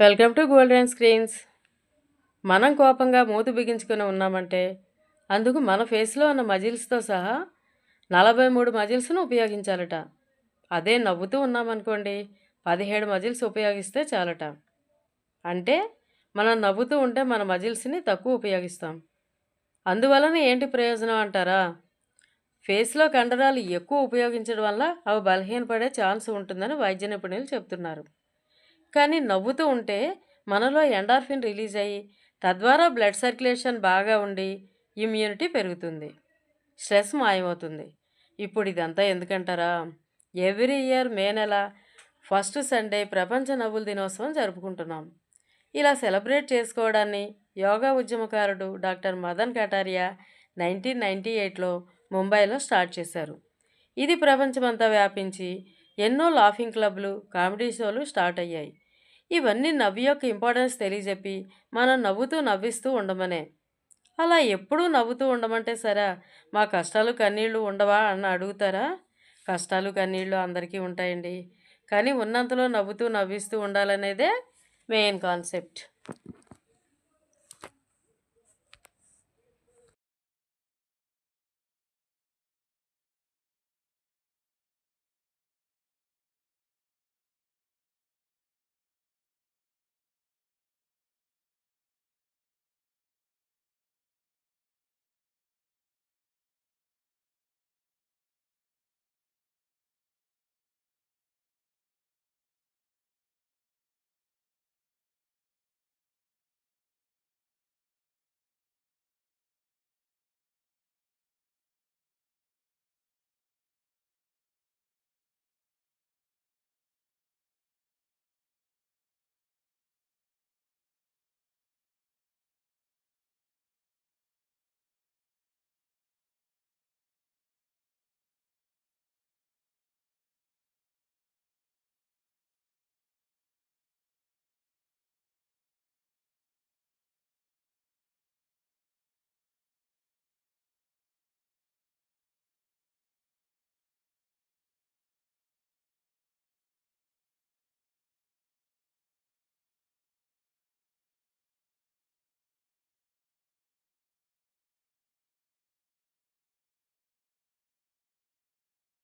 Welcome to golden screens. మనం కోపంగా మూతి బిగించుకొని ఉన్నామంటే అందుకు మన ఫేస్లో ఉన్న మజిల్స్తో సహా నలభై మూడు మజిల్స్ను ఉపయోగించాలట. అదే నవ్వుతూ ఉన్నామనుకోండి పదిహేడు మజిల్స్ ఉపయోగిస్తే చాలట. అంటే మనం నవ్వుతూ ఉంటే మన మజిల్స్ని తక్కువ ఉపయోగిస్తాం. అందువలన ఏంటి ప్రయోజనం అంటారా? ఫేస్లో కండరాలు ఎక్కువ ఉపయోగించడం వల్ల అవి బలహీనపడే ఛాన్స్ ఉంటుందని వైద్య నిపుణులు చెప్తున్నారు. కానీ నవ్వుతూ ఉంటే మనలో ఎండార్ఫిన్ రిలీజ్ అయ్యి తద్వారా బ్లడ్ సర్క్యులేషన్ బాగా ఉండి ఇమ్యూనిటీ పెరుగుతుంది. స్ట్రెస్ మాయమవుతుంది. ఇప్పుడు ఇదంతా ఎందుకంటారా? ఎవ్రీ ఇయర్ మే నెల ఫస్ట్ సండే ప్రపంచ నవ్వుల దినోత్సవం జరుపుకుంటున్నాం. ఇలా సెలబ్రేట్ చేసుకోవడాన్ని యోగా ఉద్యమకారుడు doctor Madan Kataria nineteen ninety ఎయిట్లో ముంబైలో స్టార్ట్ చేశారు. ఇది ప్రపంచమంతా వ్యాపించి ఎన్నో లాఫింగ్ క్లబ్లు కామెడీ షోలు స్టార్ట్ అయ్యాయి. ఇవన్నీ నవ్వు యొక్క ఇంపార్టెన్స్ తెలియజెప్పి మనం నవ్వుతూ నవ్విస్తూ ఉండమనే. అలా ఎప్పుడూ నవ్వుతూ ఉండమంటే సరే? మా కష్టాలు కన్నీళ్ళు ఉండవా అని అడుగుతారా? కష్టాలు కన్నీళ్ళు అందరికీ ఉంటాయండి. కానీ ఉన్నంతలో నవ్వుతూ నవ్విస్తూ ఉండాలనేదే మెయిన్ కాన్సెప్ట్